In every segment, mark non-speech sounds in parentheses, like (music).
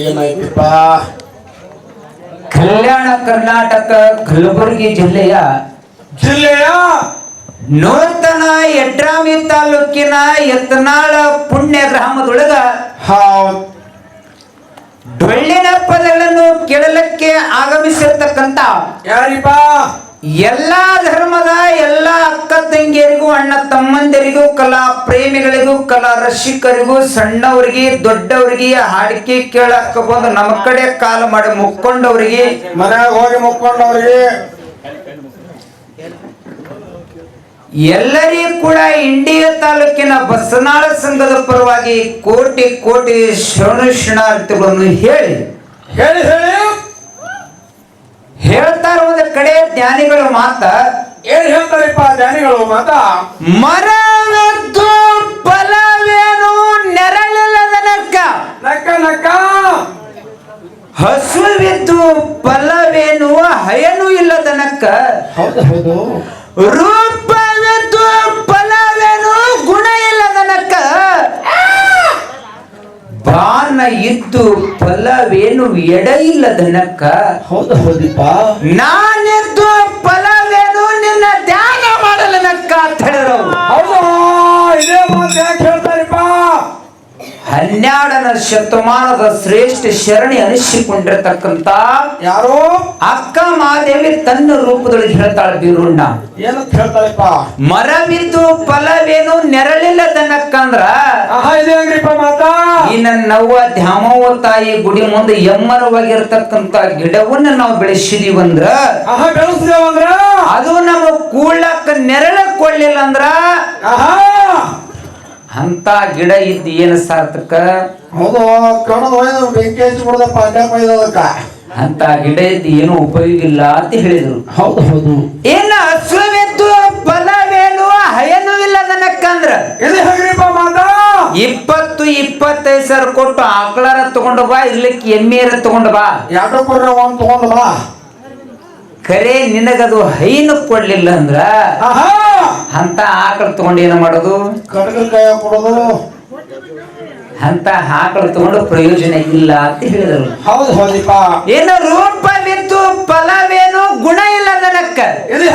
ಏನಾಯ್ತಪ್ಪ ಕಲ್ಯಾಣ ಕರ್ನಾಟಕ ಕಲಬುರಗಿ ಜಿಲ್ಲೆಯ ಜಿಲ್ಲೆಯ ನೂತನ ಯಡ್ರಾಮಿ ತಾಲೂಕಿನ ಯತ್ನಾಳ ಪುಣ್ಯ ಗ್ರಾಮದೊಳಗ ಡೊಳ್ಳಿನ ಪದಗಳನ್ನು ಕೇಳಲಿಕ್ಕೆ ಆಗಮಿಸಿರ್ತಕ್ಕಂತ ಯಾರಿಪ್ಪ? ಎಲ್ಲಾ ಧರ್ಮದ ಎಲ್ಲ ಅಕ್ಕ ತಂಗಿಯರಿಗೂ ಅಣ್ಣ ತಮ್ಮಂದಿರಿಗೂ ಕಲಾ ಪ್ರೇಮಿಗಳಿಗೂ ಕಲಾ ರಸಿಕರಿಗೂ ಸಣ್ಣವರಿಗೆ ದೊಡ್ಡವರಿಗೆ ಹಾಡಿಕೆ ಕೇಳಕ್ಕ ಬಂದು ನಮ್ಮ ಕಡೆ ಕಾಲ ಮಾಡಿ ಮುಕ್ಕೊಂಡವರಿಗೆ. ಮನೆಯಾಗ ಹೋಗಿ ಮುಕ್ಕೊಂಡವರಿಗೆ. ಎಲ್ಲರಿಗೂ ಕೂಡ ಇಂಡಿಯ ತಾಲೂಕಿನ ಬಸನಾಳ ಸಂಘದ ಪರವಾಗಿ ಕೋಟಿ ಕೋಟಿ ಶರಣು ಶರಣಾರ್ಥಿಗಳನ್ನು ಹೇಳಿ. ಹೇಳಿ ಹೇಳಿ. ಕಡೆ ಜ್ಞಾನಿಗಳು ಮಾತ ಏನ್ ಹೇಳ್ತಾರಪ್ಪ ಜ್ಞಾನಿಗಳು ಮಾತಾ? ಮರವೆದ್ದು ಫಲವೇನು ನೆರಳಿಲ್ಲದ ನಕ್ಕ? ನಕ್ಕ ಹಸುವಿದ್ದು ಫಲವೇನು ಹಯನು ಇಲ್ಲದನಕ್ಕ ಹೌದು ಹೌದು. ರೂಪವಿದ್ದು ಫಲವೇನು ಗುಣ ಇಲ್ಲದನಕ್ಕ ಬಾನ ಇದ್ದು ಫಲವೇನು ಎಡ ಇಲ್ಲದನಕ್ಕ ಹೌದು ಹೌದಪ್ಪ. ನಾನಿದ್ದು ಫಲವೇನು ನಿನ್ನ ಧ್ಯಾನ ಮಾಡಲನಕ್ಕ ಅಂತ ಹೇಳಿದ್ರು. ಹೌದು ಇದೇ ಮಾತು ಯಾಕೆ ಹೇಳ್ತಾರಪ್ಪ ಹನ್ನೆರಡನ ಶತಮಾನದ ಶ್ರೇಷ್ಠ ಶರಣಿ ಅನಿಸಿಕೊಂಡಿರತಕ್ಕಂತ ಯಾರೋ? ಅಕ್ಕ ಮಾದೇವಿ ತನ್ನ ರೂಪದೊಳಗೆ ಹೇಳ್ತಾಳೆ ಬೀರುಣ್ಣ. ಏನಂತ ಹೇಳ್ತಾಳಪ್ಪ? ಮರವಿದ್ದು ಫಲವೇನು ನೆರಳಿಲ್ಲ ತನ್ನಕ್ಕಂದ್ರ ಈ ನನ್ನ ಮಾತಾ? ಈ ನವ್ವ ದ್ಯಾಮವ್ವ ತಾಯಿ ಗುಡಿ ಮುಂದೆ ಎಮ್ಮರವಾಗಿರ್ತಕ್ಕಂತ ಗಿಡವನ್ನ ನಾವು ಬೆಳೆಸಿದೀವಂದ್ರ ಬೆಳೆಸ್ದೇವಂದ್ರ ಅದು ನಮ್ಮ ಕೂಳಕ್ಕ ನೆರಳ ಕೊಡ್ಲಿಲ್ಲ ಅಂದ್ರ? ಅಂತ ಗಿಡ ಇದ್ದು ಏನು ಸಾರ್ಥಕ? ಹೌದು ಕಣದ ಒಯ್ದು ಬೆಂಕಿ ಅಂತ ಗಿಡ ಇದ್ದ ಏನು ಉಪಯೋಗ ಇಲ್ಲ ಅಂತ ಹೇಳಿದ್ರು. ಹೌದು ಹೌದು. ಏನು ಹಸುವೆದ್ದು ಫಲವೇನು ಹಯನು ಇಲ್ಲ ನನಕ್ಕಂದ್ರ ಇದು ಹೆಂಗ್ರಿಪ್ಪ ಮಾತಾ? ಇಪ್ಪತ್ತು ಇಪ್ಪತ್ತೈದು ಸಾವಿರ ಕೊಟ್ಟು ಆಕಳರ ತಗೊಂಡು ಬಾ ಇರ್ಲಿಕ್ಕೆ ಎಮ್ಮೆಯರ ತಗೊಂಡು ಬಾ. ಎರಡು ಕೊಡ್ರ ಒಂದು ತಗೊಂಡ್ ಬಾ. ಖರೆ ನಿನಗದು ಹೈನು ಕೊಡ್ಲಿಲ್ಲ ಅಂದ್ರ ಅಂತ ಆಕಳ ತಗೊಂಡು ಏನ ಮಾಡೋದು? ಕೊಡೋದು. ಅಂತ ಆಕಳ ತಗೊಂಡು ಪ್ರಯೋಜನ ಇಲ್ಲ ಅಂತ ಹೇಳಿದರು. ಏನು ರೂಪವಿತ್ತು ಫಲವೇನು ಗುಣ ಇಲ್ಲ ಇದು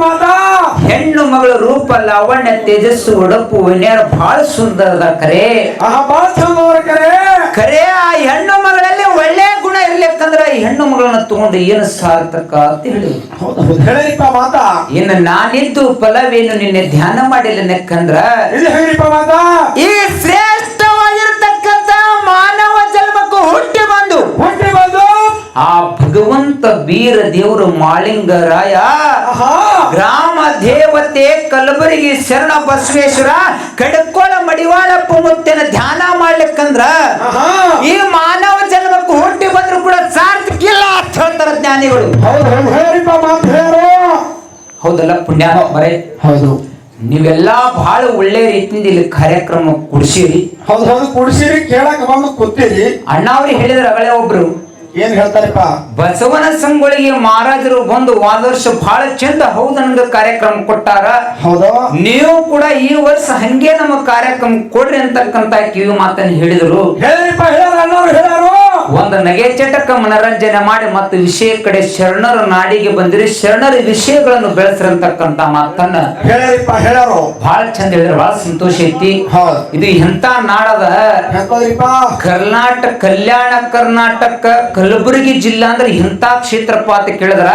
ಮಾತಾ ಹೆಣ್ಣು ಮಗಳ ರೂಪ ಲಾವಣ್ಯ ತೇಜಸ್ಸು ಉಡಪು ವಿನ್ಯಾರ ಬಹಳ ಸುಂದರದ ಕರೆ. ಆಹಾ ಕರೆ. ಖರೆ ಆ ಹೆಣ್ಣು ಮಗಳಲ್ಲಿ ಒಳ್ಳೆ ಗುಣ ಇರ್ಲಿಕ್ಕಂದ್ರ ಈ ಹೆಣ್ಣು ಮಗಳನ್ನ ತಗೊಂಡು ಏನು ಸಾರ್ಥಕ ಅಂತ ಹೇಳಿ. ಹೇಳಿರಿಪ್ಪ ಮಾತಾ ಇನ್ನು ನಾನಿದ್ದು ಫಲವೇನು ನಿನ್ನೆ ಧ್ಯಾನ ಮಾಡಿಲ್ಲ ನೆಕ್ಕಂದ್ರ? ಇದು ಮಾತಾ ಈ ಶ್ರೇಷ್ಠವಾಗಿರ್ತಕ್ಕಂತ ಮಾನವ ಆ ಭಗವಂತ ಬೀರ ದೇವರು ಮಾಳಿಂಗರಾಯ. ಗ್ರಾಮ ದೇವತೆ ಕಲಬುರಗಿ ಶರಣ ಬಸವೇಶ್ವರ ಕಡಕೋಳ ಮಡಿವಾಳಪ್ಪ ಮುತ್ತಿನ ಧ್ಯಾನ ಮಾಡ್ಲಿಕ್ಕಂದ್ರ ಈ ಮಾನವ ಜನ್ಮಕ್ಕೆ ಹುಟ್ಟಿ ಬಂದ್ರು ಕೂಡ ಸಾರ್ಥಕಿಲ್ಲ ಅಂತ ಹೇಳ್ತಾರ ಜ್ಞಾನಿಗಳು. ಹೌದಲ್ಲ ಪುಣ್ಯ ಬರೇ? ಹೌದು. ನೀವೆಲ್ಲ ಬಹಳ ಒಳ್ಳೆ ರೀತಿಯಿಂದ ಇಲ್ಲಿ ಕಾರ್ಯಕ್ರಮ ಕುಡಿಸಿರಿ. ಹೌದು ಹೌದು. ಕುಡಿಸಿರಿ ಕೇಳಕ್ ಬಂದು ಕೂತೀರಿ. ಅಣ್ಣ ಅವ್ರಿಗೆ ಹೇಳಿದ್ರ ಅಗಳೇ ಒಬ್ರು. ಏನ್ ಹೇಳ್ತಾರಪ್ಪ? ಬಸವನ ಸಂಗೊಳಿಗೆ ಮಹಾರಾಜರು ಬಂದು ಹೋದ ವರ್ಷ ಬಹಳ ಚಂದ ಹೌದು ನನ್ಗ ಕಾರ್ಯಕ್ರಮ ಕೊಟ್ಟಾರ. ಹೌದು. ನೀವು ಕೂಡ ಈ ವರ್ಷ ಹಂಗೆ ನಮ್ಮ ಕಾರ್ಯಕ್ರಮ ಕೊಡ್ರಿ ಅಂತಕ್ಕಂತ ಕಿವಿ ಮಾತನ್ನ ಹೇಳಿದ್ರು. ಹೇಳಿಪ್ಪ ಹೇಳಾರ ಹೇಳ್ಯಾರು ಒಂದು ನಗೆ ಚಟಕ ಮನರಂಜನೆ ಮಾಡಿ ಮತ್ತು ವಿಷಯ ಕಡೆ ಶರಣರ ನಾಡಿಗೆ ಬಂದಿರಿ ಶರಣರ ವಿಷಯಗಳನ್ನು ಬೆಳೆಸಿರಂತಕ್ಕಂತ ಮಾತನ್ನ ಹೇಳಿರಿಪ್ಪ ಹೇಳರು ಬಹಳ ಚಂದ ಹೇಳಿದ್ರೆ ಬಹಳ ಸಂತೋಷ ಐತಿ. ಹೌದು. ಇದು ಎಂತ ನಾಡದ ಕರ್ನಾಟಕ ಕಲ್ಯಾಣ ಕರ್ನಾಟಕ ಕಲಬುರಗಿ ಜಿಲ್ಲಾ ಅಂದ್ರೆ ಇಂಥ ಕ್ಷೇತ್ರಪ್ಪ ಅಂತ ಕೇಳಿದ್ರ.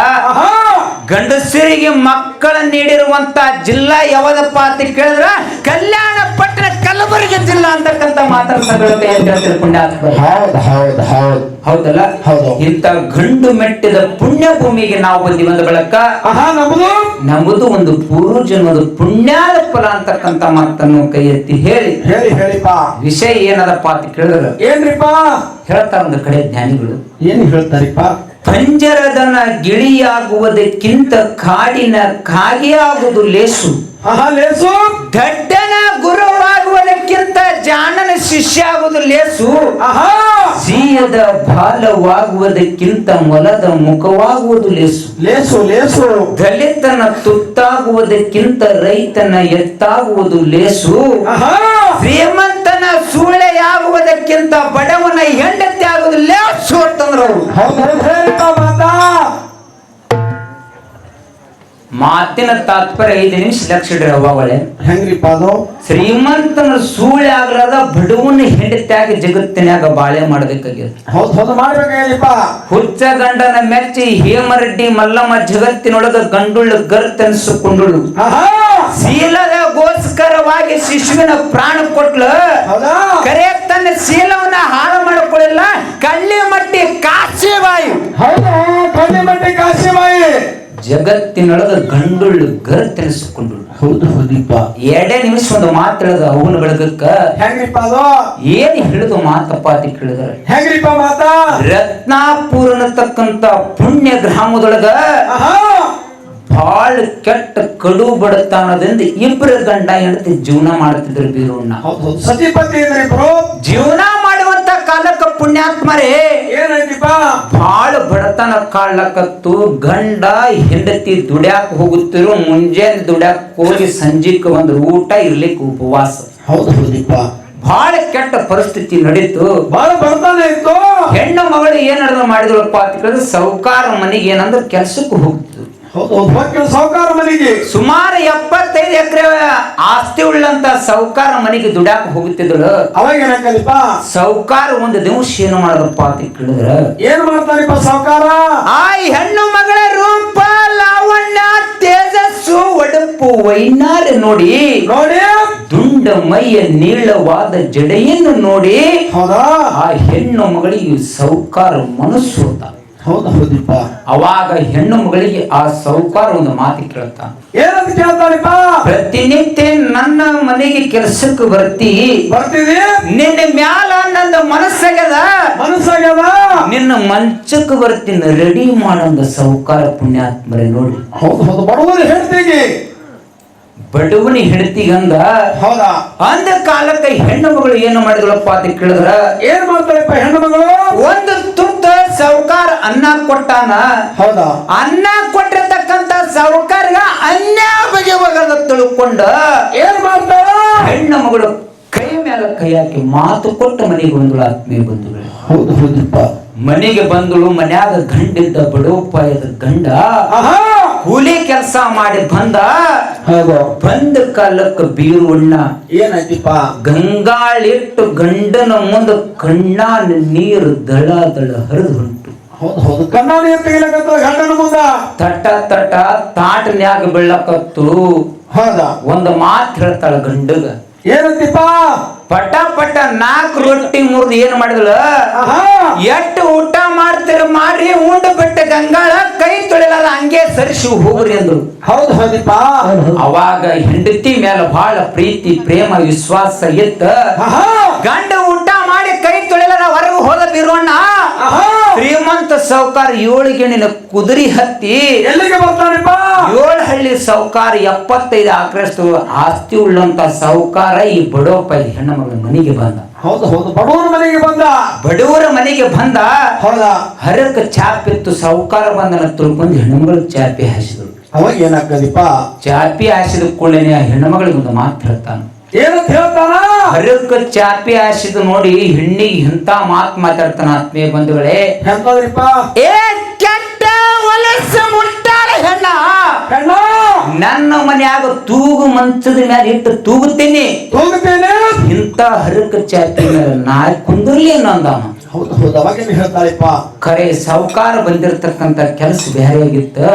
ಗಂಡಸರಿಗೆ ಮಕ್ಕಳ ನೀಡಿರುವಂತ ಜಿಲ್ಲಾ ಯಾವದಪ್ಪ ಅಂತ ಕೇಳಿದ್ರ? ಕಲ್ಯಾಣ ಪಟ್ಟಣ ಕಲಬುರಗಿ ಜಿಲ್ಲಾ ಅಂತಕ್ಕಂತ ಮಾತಾಡ್ತಾರೆ ಅಂತ ತಿಳ್ಕೊಂಡೆ ಪುಣ್ಯಾತ್ಮ ಹೌದು ಹೌದು ಹೌದು. ಹೌದಲ್ಲ? ಹೌದು. ಇಂಥ ಗಂಡು ಮೆಟ್ಟಿದ ಪುಣ್ಯ ಭೂಮಿಗೆ ನಾವು ಬಂದಿ ಬಂದ ಬಳಕ ನಮ್ಮದು? ಒಂದು ಪೂರ್ವ ಜನ್ಮದ ಪುಣ್ಯಾದ ಫಲ ಅಂತಕ್ಕಂತ ಮಾತನ್ನು ಕೈ ಎತ್ತಿ ಹೇಳಿ. ಹೇಳಿ ಹೇಳಿಪ್ಪ. ವಿಷಯ ಏನದಪ್ಪ ಅಂತ ಕೇಳಿದ್ರು ಏನ್ರಿಪ್ಪ? ಹೇಳ್ತಾರ ಒಂದು ಕಡೆ ಜ್ಞಾನಿಗಳು. ಏನ್ ಹೇಳ್ತಾರಿಪ್ಪ? ಪಂಜರದನ ಗಿಳಿಯಾಗುವುದಕ್ಕಿಂತ ಕಾಡಿನ ಕಾಗೆಯಾಗುವುದು ಲೇಸು. ಲೇಸು. ಗಡ್ಡನ ಗುರುವಾಗುವುದಕ್ಕಿಂತ ಜಾಣನ ಶಿಷ್ಯ ಆಗುವುದು ಲೇಸು ಸೀಯದ ಬಾಲವಾಗುವುದಕ್ಕಿಂತ ಮೊಲದ ಮುಖವಾಗುವುದು ಲೇಸು. ಲೇಸು ಲೇಸು. ದಲಿತನ ತುತ್ತಾಗುವುದಕ್ಕಿಂತ ರೈತನ ಎತ್ತಾಗುವುದು ಲೇಸು. ಶ್ರೀಮಂತನ ಸೂಳೆಯಾಗುವುದಕ್ಕಿಂತ ಬಡವನ ಹೆಂಡತಿ ಆಗುವುದು ಲೇಸು ಹೇಳಿದ್ರು ಮಾತಿನ ತಾತ್ಪರ್ಯ ಐದು ನಿಮಿಷ ಲಕ್ಷ ಇಡ್ರಿ ಅವಾಗಳೆ ಹೆಂಗ್ರಿಪ್ಪ ಅದು ಶ್ರೀಮಂತನ ಸೂಳೆ ಆಗ್ರದ ಬಡವನ ಹೆಂಡತಿಯಾಗಿ ಜಗತ್ತಿನ್ಯಾಗ ಬಾಳೆ ಮಾಡ್ಬೇಕಾಗಿ ಹೌದು ಹುಚ್ಚ ಗಂಡನ ಮೆಚ್ಚಿ ಹೇಮರೆಡ್ಡಿ ಮಲ್ಲಮ್ಮ ಜಗತ್ತಿನೊಳಗ ಗಂಡುಳ್ಳು ಗರ್ತನಿಸಿಕೊಂಡುಳು ಶೀಲದಗೋಸ್ಕರವಾಗಿ ಶಿಶುವಿನ ಪ್ರಾಣ ಕೊಟ್ಲು. ಕರೆ ತನ್ನ ಶೀಲವನ್ನ ಹಾಳು ಮಾಡಿಕೊಳ್ಳಿಲ್ಲ. ಕಳ್ಳಿ ಮಟ್ಟಿ ಕಾಶಿ ಹೌದಾ? ಕಳ್ಳಿ ಮಟ್ಟಿ ಕಾಶಿಮಾಯಿ ಜಗತ್ತಿನೊಳಗ ಗಂಡುಳ್ಳು ಗರ್ತನಿಸಿಕೊಂಡುಳು ಹೌದು ಹೌದಿಪ್ಪ. ಎರಡೇ ನಿಮಿಷ ಒಂದು ಮಾತ್ರ ಅವನು ಅವನ ಬೆಳಗಕ್ಕ. ಹೆಂಗ್ರಿಪ್ಪ ಅದು? ಏನ್ ಹೇಳುದು ಮಾತಪ್ಪ ಅಂತ ಕೇಳಿದ್ರೆ ಹೆಂಗ್ರಿಪ್ಪ ಮಾತ? ರತ್ನಾಪುರ ಅನ್ನತಕ್ಕಂತ ಪುಣ್ಯ ಗ್ರಾಮದೊಳಗ ಬಹಳ ಕೆಟ್ಟ ಕಡು ಬಡತನದಿಂದ ಇಬ್ಬರು ಗಂಡ ಹೆಂಡತಿ ಜೀವನ ಮಾಡ್ತಿದ್ರು ಬೀರಣ್ಣ. ಹೌದು ಹೌದು. ಸತಿಪತಿ ಜೀವನ ಕಾಲಕ್ಕ ಪುಣ್ಯಾತ್ಮರೇ. ಏನೈತಿಪ್ಪ ಬಾಳ ಬಡತನ ಕಾಲಕ್ಕತ್ತು ಗಂಡ ಹೆಂಡತಿ ದುಡ್ಯಾಕ್ ಹೋಗುತ್ತಿರು ಮುಂಜಾನೆ ದುಡ್ಯಾಕ್ ಹೋಗಿ ಸಂಜೆಕ್ ಒಂದು ಊಟ ಇರ್ಲಿಕ್ಕೆ ಉಪವಾಸ. ಹೌದು ಹೌದಿಪ್ಪ. ಬಹಳ ಕೆಟ್ಟ ಪರಿಸ್ಥಿತಿ ನಡೀತು. ಬಹಳ ಬಡತನ ಇತ್ತು. ಹೆಣ್ಣು ಮಗಳು ಏನ್ ಮಾಡಿದ್ರಪ್ಪ ಮಾಡಿದಳಪ್ಪ ಅಂತ ಕೇಳಿದ್ರೆ ಸೌಕಾರ ಮನೆಗೆ ಏನಂದ್ರೆ ಕೆಲ್ಸಕ್ಕೆ ಹೌದು ಮಕ್ಕಳು ಸಾವುಕಾರ ಮನೆಗೆ. ಸುಮಾರು ಎಪ್ಪತ್ತೈದು ಎಕರೆ ಆಸ್ತಿ ಉಳ್ಳಂತ ಸೌಕಾರ ಮನೆಗೆ ದುಡಾಕ ಹೋಗುತ್ತಿದ್ರು ಅವಾಗ ಏನಾಗಲಿಪ್ಪ ಸೌಕಾರ ಒಂದು ದಿವಸ ಏನು ಮಾಡದಪ್ಪ ಅಂತ ಕೇಳಿದ್ರ. ಏನ್ ಮಾಡ್ತಾರಪ್ಪ ಸಾವುಕಾರ? ಆ ಹೆಣ್ಣು ಮಗಳ ರೂಪ ಲಾವಣ್ಯ ತೇಜಸ್ಸು ಒಡಪು ವೈನಾರ ನೋಡಿ. ನೋಡಿ. ದುಂಡ ಮೈಯ ನೀಳವಾದ ಜಡೆಯನ್ನು ನೋಡಿ. ಹೌದಾ? ಆ ಹೆಣ್ಣು ಮಗಳಿಗೆ ಸೌಕಾರ ಮನಸ್ಸು ಹೌದು ಹೌದಿಪ್ಪ. ಅವಾಗ ಹೆಣ್ಣು ಮಗಳಿಗೆ ಆ ಸೌಕಾರ ಒಂದು ಮಾತು ಕೇಳ್ತಾನ ಏನಂತ ಕೇಳ್ತಾನಪ್ಪ ಪ್ರತಿನಿತ್ಯ ನನ್ನ ಮನೆಗೆ ಕೆಲಸಕ್ಕೆ ಬರ್ತಿ. ಬರ್ತೀವಿ. ನಿನ್ನ ಮ್ಯಾಲ ನನ್ನ ಮನಸ್ಸಾಗ್ಯದ. ಮನಸ್ಸಾಗ್ಯದ? ನಿನ್ನ ಮಂಚಕ್ಕೆ ಬರ್ತೀನಿ ರೆಡಿ ಮಾಡೋ ಸೌಕಾರ ಪುಣ್ಯಾತ್ಮರೇ ನೋಡಿ. ಹೌದು ಹೌದು ಬಡವರು ಬಡವನ ಹೆಂಡತಿಗಂದ ಹೌದಾ? ಅಂದ ಕಾಲಕ್ಕೆ ಹೆಣ್ಣು ಮಗಳು ಏನು ಮಾಡಿದಳಪ್ಪ ಅಂತ ಕೇಳಿದ್ರ. ಏನ್ ಮಾಡ್ತಾರಪ್ಪ ಹೆಣ್ಣು ಮಗಳು? ಒಂದು ತುತ್ತ ಸೌಕಾರ ಅನ್ನ ಕೊಟ್ಟಾನ? ಹೌದಾ? ಅನ್ನ ಕೊಟ್ಟಿರ್ತಕ್ಕಂತ ಸೌಕಾರ್ಗ ಅನ್ನ ಬಗೆ ಬಗದ ತಿಳ್ಕೊಂಡ ಏನ್ ಮಾಡ್ತಾಳ? ಹೆಣ್ಣು ಮಗಳು ಕೈ ಮೇಲೆ ಕೈ ಹಾಕಿ ಮಾತು ಕೊಟ್ಟು ಮನೆಗೆ ಬಂದಳು ಆತ್ಮೀಯ ಬಂಧುಗಳು. ಹೌದು ಹೌದಪ್ಪ. ಮನೆಗೆ ಬಂದಳು ಮನ್ಯಾಗ ಗಂಡಿದ್ದ ಬಡೋಪಾಯದ ಗಂಡ ಆಹಾ! ಕೂಲಿ ಕೆಲಸ ಮಾಡಿ ಬಂದ. ಹೌದು. ಬಂದ ಕಾಲಕ್ಕೆ ಬೀರುಣ್ಣ ಏನಾಯ್ತಿಪ್ಪ? ಗಂಗಾಳಿಟ್ಟು ಗಂಡನ ಮುಂದ ಕಣ್ಣಾನ ನೀರು ದಳ ದಳ ಹರಿದು ಹೊಂಟು ಹೌದು ಹೌದು ಕಣ್ಣಾಡಿ ತೆಗಿಲಕತ್ತ ಗಂಡನ ಮುಂದ ತಟ ತಟ ತಾಟನ್ಯಾಗ ಬೀಳಕತ್ತು. ಹೌದಾ? ಒಂದು ಮಾತು ಹೇಳ್ತಾಳ ಗಂಡಗ. ಏನಂತಿಪ್ಪ? ಪಟ ಪಟ ನಾಲ್ಕು ರೊಟ್ಟಿ ಮುರಿದು ಏನ್ ಮಾಡಿದಳ? ಎಷ್ಟು ಊಟ ಮಾಡ್ತೀರ ಮಾಡ್ರಿ ಉಂಡ ಬಿಟ್ಟ ಗಂಗಾಳ ಕೈ ತೊಳಿಲಾರ ಹಂಗೆ ಸರಿಸಿ ಹೋಗ್ರಿ ಅಂದ್ರು. ಹೌದು ಹೌದಿಪ್ಪ. ಅವಾಗ ಹೆಂಡತಿ ಮೇಲೆ ಬಹಳ ಪ್ರೀತಿ ಪ್ರೇಮ ವಿಶ್ವಾಸ ಇತ್ತ. ಗಂಡ ಊಟ ಮಾಡಿ ಕೈ ತೊಳಿಲಾರ ಹೊರಗೆ ಹೋದ ಬೀರೋಣ್ಣ ಆಹಾ! ಶ್ರೀಮಂತ ಸೌಕಾರ ಏಳು ಗಿಣಿನ ಕುದುರಿ ಹತ್ತಿ ಎಲ್ಲಿಗೆ ಬರ್ತಾನಪ್ಪ? ಏಳು ಹಳ್ಳಿ ಸೌಕಾರ ಎಪ್ಪತ್ತೈದು ಆಕ್ರಷ್ಟು ಆಸ್ತಿ ಉಳ್ಳಂತ ಸೌಕಾರ ಈ ಬಡೋಪ ಹೆಣ್ಣು ಮಗಳ ಮನೆಗೆ ಬಂದ. ಹೌದು ಹೌದು. ಬಡವರ ಮನೆಗೆ ಬಂದ? ಬಡವರ ಮನೆಗೆ ಬಂದ. ಹೌದ? ಹರಕ ಚಾಪಿತ್ತು ಸೌಕಾರ ಬಂದನ ತಿಳ್ಕೊಂಡು ಹೆಣ್ಣುಮಗಳು ಚಾಪಿ ಹಾಸಿದ್ರು. ಅವಾಗ ಏನಾಗ್ತದಪ್ಪ ಚಾಪಿ ಹಾಸಿದ ಕೂಡಲೇ ಆ ಹೆಣ್ಣುಮಗಳಿಗೆ ಒಂದು ಮಾತು ಹೇಳ್ತಾನ. ಏನಂತ ಹೇಳ್ತಾನ? ಹರಕ ಚಾಪಿ ಹಾಸಿದ ನೋಡಿ ಹೆಣ್ಣಿಗೆ ಇಂತ ಮಾತ್ ಮಾತಾಡ್ತಾನ ಆತ್ಮೀಯ ಬಂಧುಗಳೇ. ಎಂತದ್ರಿಪ್ಪ ಏ ಕೆಟ್ಟ ಹೊಲಸ ಮುಟ್ಟಾಳ ಹೆಣ್ಣ. ಕಣ್ಣ ನನ್ನ ಮನ್ಯಾಗ ತೂಗು ಮಂಚದ ಮ್ಯಾಲ ಇಟ್ಟು ತೂಗುತ್ತೇನೆ. ತೂಗುತ್ತೇನೆ? ಇಂತ ಹರಕ ಚಾಪಿ ಮೇಲೆ ನಾ ಕುಂದಿರ್ಲಿ ಅನ್ನೋಂದ ಹೌದು ಹೌದು ಅವಾಗೇನು ಹೇಳ್ತಾರಿಪ್ಪ ಖರೆ ಸಾವುಕಾರ ಬಂದಿರತಕ್ಕಂತ ಕೆಲಸ ಬೇರೆ ಆಗಿತ್ತು.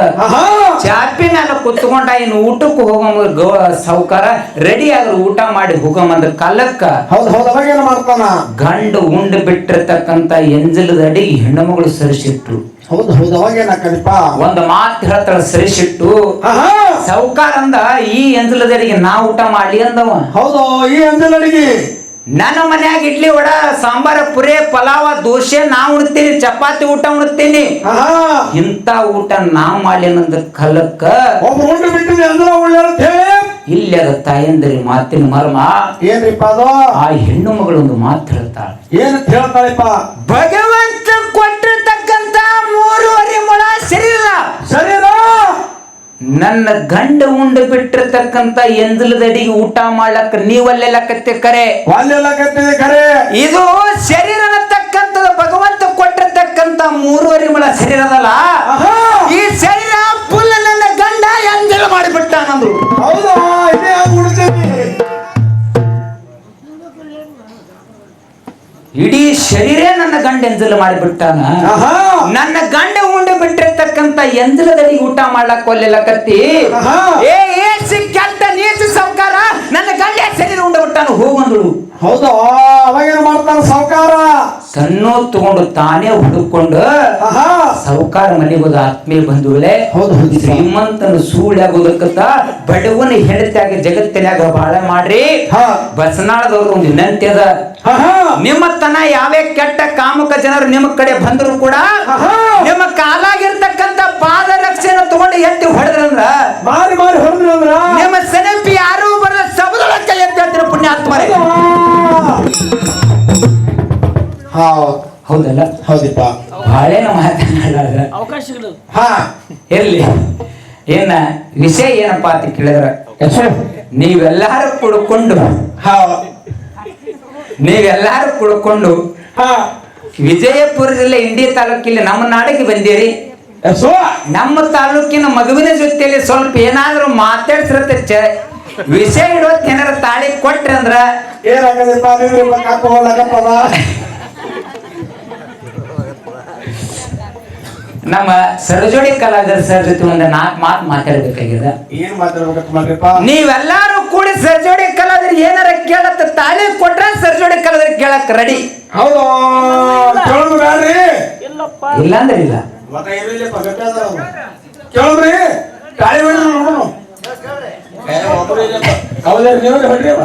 ಚಾಪಿ ಮೇಲೆ ಕುತ್ಕೊಂಡ ಇನ್ನು ಊಟಕ್ಕೆ ಹೋಗೋ ಗೋ ಸಾವುಕಾರ ರೆಡಿ ಆದ್ರೆ ಊಟ ಮಾಡಿ ಹೋಗಮಂದ್ರ ಕಾಲಕ್ಕ ಹೌದು ಹೌದು ಅವಾಗೇನು ಮಾಡ್ತಾನ? ಗಂಡು ಉಂಡು ಬಿಟ್ಟಿರ್ತಕ್ಕಂತ ಎಂಜಲದ ಅಡಿಗೆ ಹೆಣ್ಣುಮಗಳು ಸರಿಸಿಟ್ರು. ಹೌದು ಹೌದು ಅವಾಗೇನಾಕದಿಪ್ಪ ಒಂದು ಮಾತು ಹೇಳ್ತಾಳ ಸರಿಸಿಟ್ಟು ಸೌಕಾರ ಸಾವುಕಾರ ಅಂದ ಈ ಎಂಜಲದ ಅಡಿಗೆ ನಾ ಊಟ ಮಾಡ್ಲಿ ಅಂದವ. ಹೌದು ಈ ಎಂಜಲಡಿಗೆ ನನ್ನ ಮನ್ಯಾಗ ಇಡ್ಲಿ ವಡ ಸಾಂಬಾರ ಪುರೆ ಪಲಾವ ದೋಸೆ ನಾ ಉಣ್ತೀನಿ ಚಪಾತಿ ಊಟ ಉಣ್ತೀನಿ. ಇಂತ ಊಟ ನಾ ಮಾಡ್ಲೇನಂದ ಕಲಕ್ಕ ಇಲ್ಲಿ ಅದ ತಾಯಂದ್ರಿ ಮಾತಿನ ಮರ್ಮ. ಏನ್ರಿಪ್ಪ ಅದು? ಆ ಹೆಣ್ಣು ಮಗಳು ಒಂದು ಮಾತು ಹೇಳ್ತಾಳ. ಏನಂತ ಹೇಳ್ತಾಳಿಪ್ಪ? ಭಗವಂತ ಕೊಟ್ಟಿರ್ತಕ್ಕಂತ ಮೂರುವರೆ ಮೊಳ ಸರಿ ಶರೀರ? ನನ್ನ ಗಂಡ ಉಂಡು ಬಿಟ್ಟಿರ್ತಕ್ಕಂತ ಎಂದಲದಡಿಗೆ ಊಟ ಮಾಡ್ಲಕ್ಕ ನೀವಲ್ಲೆಲ್ಲಕತ್ತೆ ಕರೆ. ಕರೆ. ಖರೆ ಇದು ಶರೀರನ ಭಗವಂತ ಕೊಟ್ಟಿರ್ತಕ್ಕಂತ ಮೂರುವರೆ ಮಳ ಶರೀರದಲ್ಲ? ಈ ಶರೀರ ಫುಲ್ ನನ್ನ ಗಂಡ ಎಂಜಲ್ ಮಾಡಿಬಿಟ್ಟ ನಂದು ಹೌದಾ ಇಡೀ ಶರೀರ ನನ್ನ ಗಂಡ ಎಂಜಲ ಮಾಡಿಬಿಟ್ಟಾನ. ನನ್ನ ಗಂಡ ಉಂಡು ಬಿಟ್ಟಿರ್ತಕ್ಕಂತ ಎಂಜಲದಲ್ಲಿ ಊಟ ಮಾಡ್ಲಕ್ ಒಲ್ಲೆಲ್ಲ ಕತ್ತಿ ಆಹಾ. ಏ ಏಸಿ ಕೆಟ್ಟ ನೀಚ ಸಂಕಾರ ನನ್ನ ಗಂಡ ಶರೀರ ಉಂಡೆ ಬಿಟ್ಟಾನ? ಹೋಗಂದಳು ಅವಾಗ ಏನು ಮಾಡ್ತಾನ ಸಾವುಕಾರ? ತನ್ನೋ ತಗೊಂಡು ತಾನೇ ಹುಡುಕೊಂಡು ಆಹಾ ಸಾವುಕಾರ ಮನೆಗೆ ಹೋದ ಆತ್ಮೀಯ ಬಂಧುಗಳೇ ಹೌದು. ಶ್ರೀಮಂತನ ಸುಳ್ಯಾಗೋದಕ್ಕಂತ ಬಡವನ ಹೆಂಡತಿಯಾಗ ಜಗತ್ತಿನಾಗ ಬಹಳ ಮಾಡ್ರಿ. ಬಸನಾಳದವ್ರ ಬಸನಾಳದವ್ರು ಒಂದು ವಿನಂತಿ ಅದ. ನಿಮ್ಮ ತನ ಯಾವೇ ಕೆಟ್ಟ ಕಾಮಕ ಜನರು ನಿಮ್ಮ ಕಡೆ ಬಂದ್ರು ಕೂಡ. ನಿಮ್ಮ ಕಾಲಾಗಿರ್ತಕ್ಕಂತ ಪಾದ ರಕ್ಷೆನ ತಗೊಂಡು ಎತ್ತಿ ಹೊಡೆದ್ರಂದ್ರ ಬಾರಿ ಬಾರಿ ಹೊಡೆದ್ರಂದ್ರ ಅಂದ್ರ ನಿಮ್ಮ ಸೆನೆಪಿ ಯಾರು ಬರದ ಸಬದೊಳಕ್ಕೆ ಎತ್ತಿ ಹೇಳ್ತೀರ ಪುಣ್ಯಾತ್ಮರೇ. ಹೌದ್. ಹೌದಲ್ಲ? ಹೌದಪ್ಪ. ಬಾಳೆ ಮಾತನಾಡ ಹಾ. ಇರ್ಲಿ. ಏನ ವಿಷಯ ಏನಪ್ಪಾ ಅಂತ ಕೇಳಿದ್ರ ನೀವೆಲ್ಲಾರು ಕುಡ್ಕೊಂಡು ಹಾ. ನೀವೆಲ್ಲಾರು ಕುಡ್ಕೊಂಡು ಹಾ. ವಿಜಯಪುರ ಜಿಲ್ಲೆ ಇಂಡಿ ತಾಲೂಕಿಲ್ಲಿ ನಮ್ಮ ನಾಡಿಗೆ ಬಂದಿರಿ. ನಮ್ಮ ತಾಲೂಕಿನ ಮಗುವಿನ ಜೊತೆಯಲ್ಲಿ ಸ್ವಲ್ಪ ಏನಾದ್ರೂ ಮಾತಾಡ್ಸಿರತ್ತೆ ಚ ವಿಷಯ ಇಡೋತ್ ಏನಾರ ತಾಳಿ ಕೊಟ್ರಿ ಅಂದ್ರ ನಮ್ಮ ಸರ್ಜೋಡಿ ಕಲಾವಿದರ ಸರ್ ಜೊತೆ ಒಂದು ನಾಲ್ಕು ಮಾತು ಮಾತಾಡ್ಬೇಕಾಗಿದೆ. ಏನ್ ನೀವೆಲ್ಲಾರು ಕೂಡಿ ಸರ್ಜೋಡಿ ಕಲಾವಿದ್ರ ಏನಾರ ಕೇಳತ್ತ ತಾಳಿ ಕೊಟ್ರ ಸರ್ಜೋಡಿ ಕಲಾವಿದ್ರ ಕೇಳಕ್ ರೆಡಿ ಹೌದು. ಕೇಳೋದು ಇಲ್ಲ. ಅಂದ್ರೆ ನೋಡೋಣ. ಹೌದ್ರಿ ನೀವೇ ಹೊಡ್ರಿ ಅವ.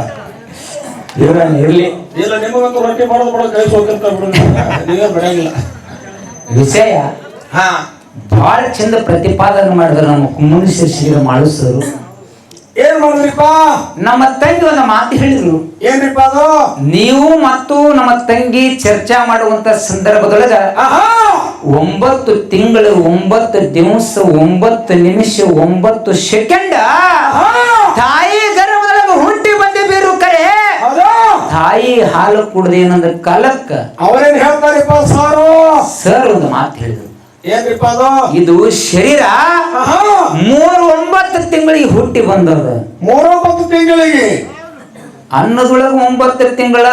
ಇವ್ರನ್ನ ಇರ್ಲಿ. ಇಲ್ಲ ನಿಮಗಂತೂ ರೊಟ್ಟಿ ಮಾಡೋದು ಕೂಡ ಕೈ ಸೋಕಿರ್ತ ಬಿಡು. ನೀವೇ ಬಿಡಂಗಿಲ್ಲ. ವಿಷಯ ಬಹಳ ಚಂದ ಪ್ರತಿಪಾದನೆ ಮಾಡಿದ್ರು ನಮ್ಮ ಕುಮ್ಮನ ಶ್ರೀ ಮಾಳುಸರು ಏನ್ ಮಾಡಿದ್ರಿಪ್ಪ ನಮ್ಮ ತಂಗಿ ಒಂದು ಮಾತು ಹೇಳಿದ್ರು. ಏನ್ರಿಪ್ಪ ಅದು? ನೀವು ಮತ್ತು ನಮ್ಮ ತಂಗಿ ಚರ್ಚಾ ಮಾಡುವಂತ ಸಂದರ್ಭದೊಳಗ ಆಹಾ! ಒಂಬತ್ತು ತಿಂಗಳು ಒಂಬತ್ತು ದಿವಸ ಒಂಬತ್ತು ನಿಮಿಷ ಒಂಬತ್ತು ಸೆಕೆಂಡ್ ತಾಯಿ ಗರ್ಭದೊಳಗೆ ಹುಟ್ಟಿ ಬಂದೆ ಬೇರು ಕರೆ. ತಾಯಿ ಹಾಲು ಕುಡ್ದೇನಂದ್ರ ಕಾಲಕ್ಕ. ಅವರೇನ್ ಹೇಳ್ತಾರಿಪ್ಪ ಸರ್? ಸರ್ ಒಂದು ಮಾತು ಹೇಳಿದ್ರು. ಏನ್ರಿಪ್ಪ ಅದು ಇದು ಶರೀರ ಮೂರು ಒಂಬತ್ತು ತಿಂಗಳಿಗೆ ಹುಟ್ಟಿ ಬಂದದ. ಮೂರೊಂಬತ್ತು ತಿಂಗಳಿಗೆ? ಅನ್ನದೊಳಗ ಒಂಬತ್ತು ತಿಂಗಳ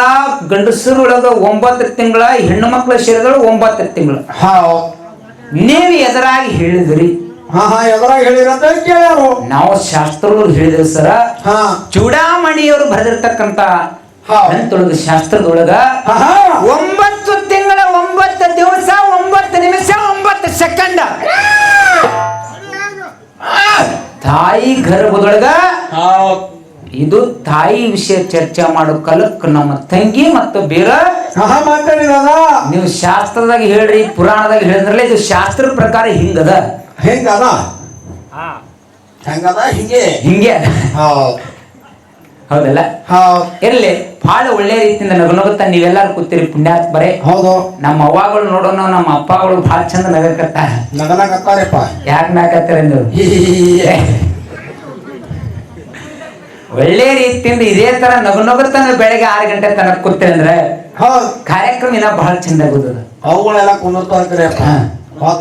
ಗಂಡಸರೊಳಗ ಒಂಬತ್ತು ತಿಂಗಳ ಹೆಣ್ಣು ಮಕ್ಕಳ ಶರೀರದೊಳಗ ಒಂಬತ್ತು ತಿಂಗಳ. ನೀವು ಎದುರಾಗಿ ಹೇಳಿದ್ರಿ. ನಾವು ಶಾಸ್ತ್ರದೊಳಗೆ ಹೇಳಿದ್ರಿ ಸರ. ಹಾ. ಚೂಡಾಮಣಿಯವರು ಬರೆದಿರ್ತಕ್ಕಂತ ಶಾಸ್ತ್ರದೊಳಗ ಒಂಬತ್ತು ತಿಂಗಳ ಒಂಬತ್ತು ದಿವಸ ಒಂಬತ್ತು ನಿಮಿಷ ಒಂಬತ್ತು ಸೆಕೆಂಡ್. ತಾಯಿ ಗರ್ಭದೊಳಗ ಇದು ತಾಯಿ ವಿಷಯ ಚರ್ಚೆ ಮಾಡೋ ಕಲಕ್ ನಮ್ಮ ತಂಗಿ ಮತ್ತು ಬೇರೆ. ನೀವು ಶಾಸ್ತ್ರದಾಗ ಹೇಳ್ರಿ ಪುರಾಣದಾಗ ಹೇಳಿದ್ರಲ್ಲ ಇದು ಶಾಸ್ತ್ರ ಪ್ರಕಾರ ಹಿಂಗದ. ಹೆಂಗದ? ಹೆಂಗದ? ಹಿಂಗೆ? ಹಿಂಗೆ. ಹೌದಲ್ಲ? ಇರಲಿ ಬಹಳ ಒಳ್ಳೆ ರೀತಿಯಿಂದ ನಗು ನಗುತ್ತಾ ನೀವೆಲ್ಲಾರು ಕೂತಿರಿ ಪುಣ್ಯಾತ್ ಬರೇ. ಹೌದು. ನಮ್ಮ ಅವ್ವಾಗಳು ನೋಡೋಣ ನಮ್ಮ ಅಪ್ಪಗಳು ಬಹಳ ಚಂದ ನಗಕತ್ತ ಅಪ್ಪ ಯಾಕೆ ನಾಕತ್ತೀರ ನೀವು ಒಳ್ಳೆ ರೀತಿಯಿಂದ ಇದೇ ತರ ನಗು ನಗುತ್ತಾ ಬೆಳಗ್ಗೆ ಆರು ಗಂಟೆ ತನಕ ಕೂತಿರಿ ಅಂದ್ರೆ ಕಾರ್ಯಕ್ರಮ ಇನ್ನ ಬಹಳ ಚಂದ ಆಗುತ್ತದ ಅವುಗಳೆಲ್ಲ ಕುಂದಿರ್ತಾರ